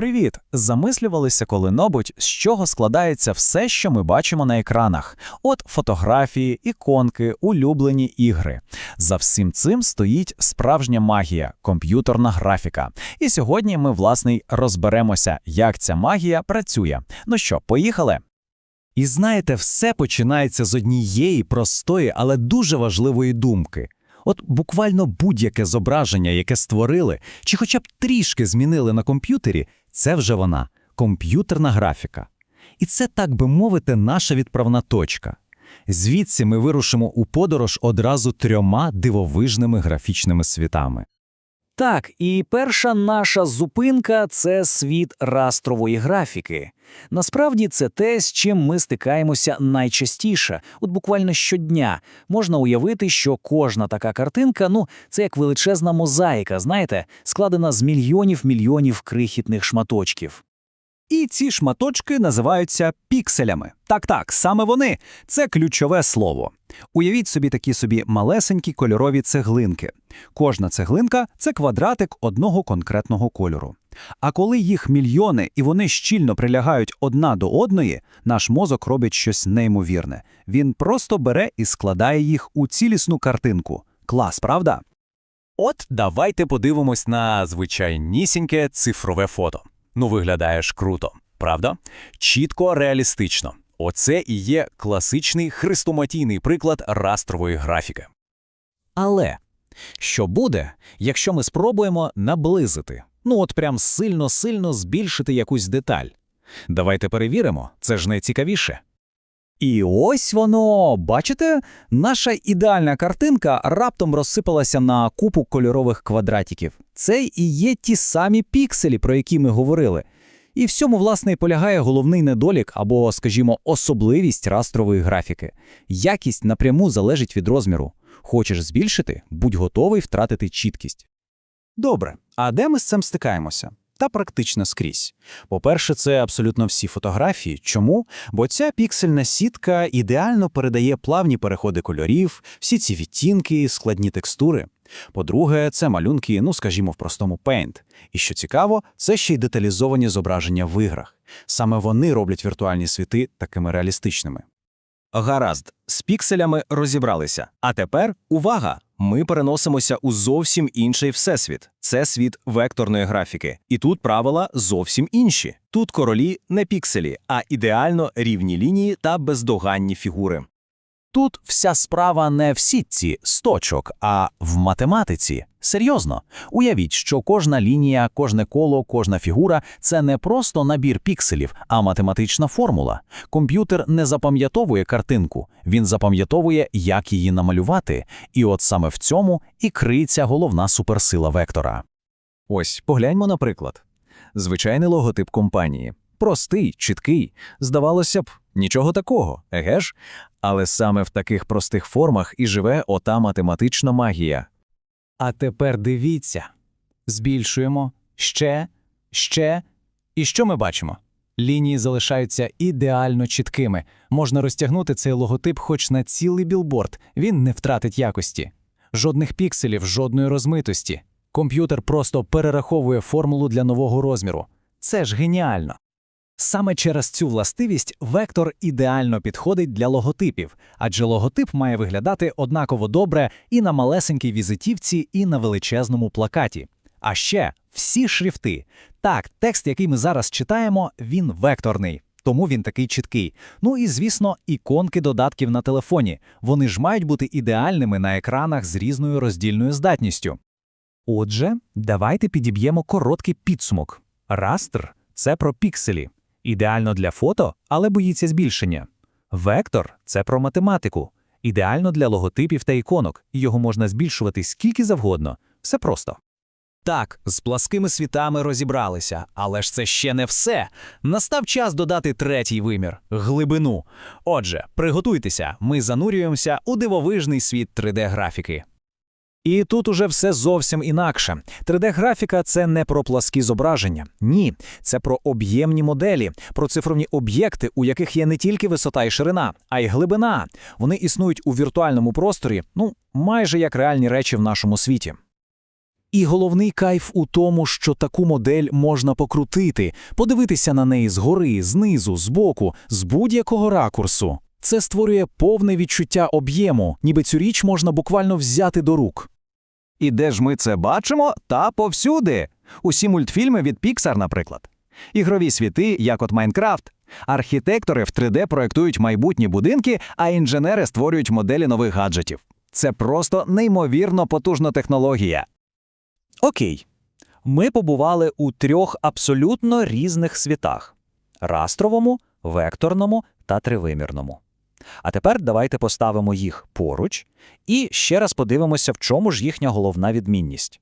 Привіт! Замислювалися коли-небудь, з чого складається все, що ми бачимо на екранах. От фотографії, іконки, улюблені ігри. За всім цим стоїть справжня магія, комп'ютерна графіка. І сьогодні ми, власне, розберемося, як ця магія працює. Ну що, поїхали? І знаєте, все починається з однієї простої, але дуже важливої думки. От буквально будь-яке зображення, яке створили, чи хоча б трішки змінили на комп'ютері, це вже вона комп'ютерна графіка. І це, так би мовити, наша відправна точка. Звідси ми вирушимо у подорож одразу трьома дивовижними графічними світами. Так, і перша наша зупинка це світ растрової графіки. Насправді це те, з чим ми стикаємося найчастіше, от буквально щодня. Можна уявити, що кожна така картинка, ну, це як величезна мозаїка, знаєте, складена з мільйонів мільйонів крихітних шматочків. І ці шматочки називаються пікселями. Так-так, саме вони це ключове слово. Уявіть собі такі собі малесенькі кольорові цеглинки. Кожна цеглинка це квадратик одного конкретного кольору. А коли їх мільйони і вони щільно прилягають одна до одної, наш мозок робить щось неймовірне. Він просто бере і складає їх у цілісну картинку. Клас, правда? От давайте подивимось на звичайнісіньке цифрове фото. Ну, виглядаєш круто, правда? Чітко, реалістично. Оце і є класичний хрестоматійний приклад растрової графіки. Але що буде, якщо ми спробуємо наблизити? Ну от прям сильно-сильно збільшити якусь деталь. Давайте перевіримо, це ж найцікавіше. І ось воно, бачите, наша ідеальна картинка раптом розсипалася на купу кольорових квадратиків. Це і є ті самі пікселі, про які ми говорили. І в цьому, власне, і полягає головний недолік або, скажімо, особливість растрової графіки. Якість напряму залежить від розміру. Хочеш збільшити, будь готовий втратити чіткість. Добре, а де ми з цим стикаємося? Та практично скрізь. По-перше, це абсолютно всі фотографії. Чому? Бо ця піксельна сітка ідеально передає плавні переходи кольорів, всі ці відтінки, складні текстури. По-друге, це малюнки, ну скажімо, в простому Paint. І що цікаво, це ще й деталізовані зображення в іграх. Саме вони роблять віртуальні світи такими реалістичними. Гаразд, з пікселями розібралися. А тепер увага! Ми переносимося у зовсім інший всесвіт. Це світ векторної графіки. І тут правила зовсім інші. Тут королі не пікселі, а ідеально рівні лінії та бездоганні фігури. Тут вся справа не в сітці з точок, а в математиці. Серйозно, уявіть, що кожна лінія, кожне коло, кожна фігура це не просто набір пікселів, а математична формула. Комп'ютер не запам'ятовує картинку, він запам'ятовує, як її намалювати. І от саме в цьому і криється головна суперсила вектора. Ось погляньмо, наприклад. Звичайний логотип компанії. Простий, чіткий. Здавалося б, нічого такого, еге ж? Але саме в таких простих формах і живе ота математична магія. А тепер дивіться. Збільшуємо ще, ще. І що ми бачимо? Лінії залишаються ідеально чіткими. Можна розтягнути цей логотип хоч на цілий білборд, він не втратить якості. Жодних пікселів, жодної розмитості. Комп'ютер просто перераховує формулу для нового розміру. Це ж геніально. Саме через цю властивість вектор ідеально підходить для логотипів, адже логотип має виглядати однаково добре і на малесенькій візитівці, і на величезному плакаті. А ще всі шрифти. Так, текст, який ми зараз читаємо, він векторний, тому він такий чіткий. Ну і звісно, іконки додатків на телефоні. Вони ж мають бути ідеальними на екранах з різною роздільною здатністю. Отже, давайте підіб'ємо короткий підсумок. Растр це про пікселі. Ідеально для фото, але боїться збільшення. Вектор це про математику. Ідеально для логотипів та іконок, його можна збільшувати скільки завгодно. Все просто. Так, з пласкими світами розібралися, але ж це ще не все. Настав час додати третій вимір глибину. Отже, приготуйтеся, ми занурюємося у дивовижний світ 3D-графіки. І тут уже все зовсім інакше. 3D-графіка це не про пласкі зображення. Ні, це про об'ємні моделі, про цифровні об'єкти, у яких є не тільки висота і ширина, а й глибина. Вони існують у віртуальному просторі, ну майже як реальні речі в нашому світі. І головний кайф у тому, що таку модель можна покрутити, подивитися на неї згори, знизу, збоку, з будь-якого ракурсу. Це створює повне відчуття об'єму, ніби цю річ можна буквально взяти до рук. І де ж ми це бачимо? Та повсюди. Усі мультфільми від Pixar, наприклад. Ігрові світи, як от Майнкрафт. Архітектори в 3D проектують майбутні будинки, а інженери створюють моделі нових гаджетів. Це просто неймовірно потужна технологія. Окей. Ми побували у трьох абсолютно різних світах: растровому, векторному та тривимірному. А тепер давайте поставимо їх поруч і ще раз подивимося, в чому ж їхня головна відмінність.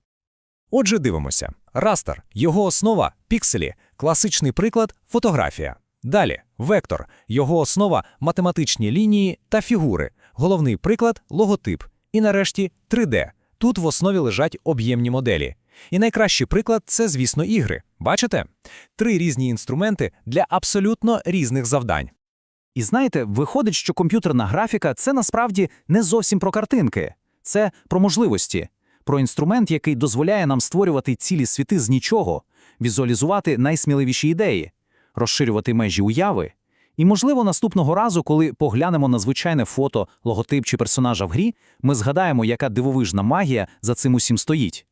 Отже, дивимося. Растер, його основа пікселі, класичний приклад фотографія. Далі вектор, його основа математичні лінії та фігури, головний приклад логотип. І нарешті 3D. Тут в основі лежать об'ємні моделі. І найкращий приклад це, звісно, ігри. Бачите? Три різні інструменти для абсолютно різних завдань. І знаєте, виходить, що комп'ютерна графіка це насправді не зовсім про картинки, це про можливості, про інструмент, який дозволяє нам створювати цілі світи з нічого, візуалізувати найсміливіші ідеї, розширювати межі уяви. І, можливо, наступного разу, коли поглянемо на звичайне фото, логотип чи персонажа в грі, ми згадаємо, яка дивовижна магія за цим усім стоїть.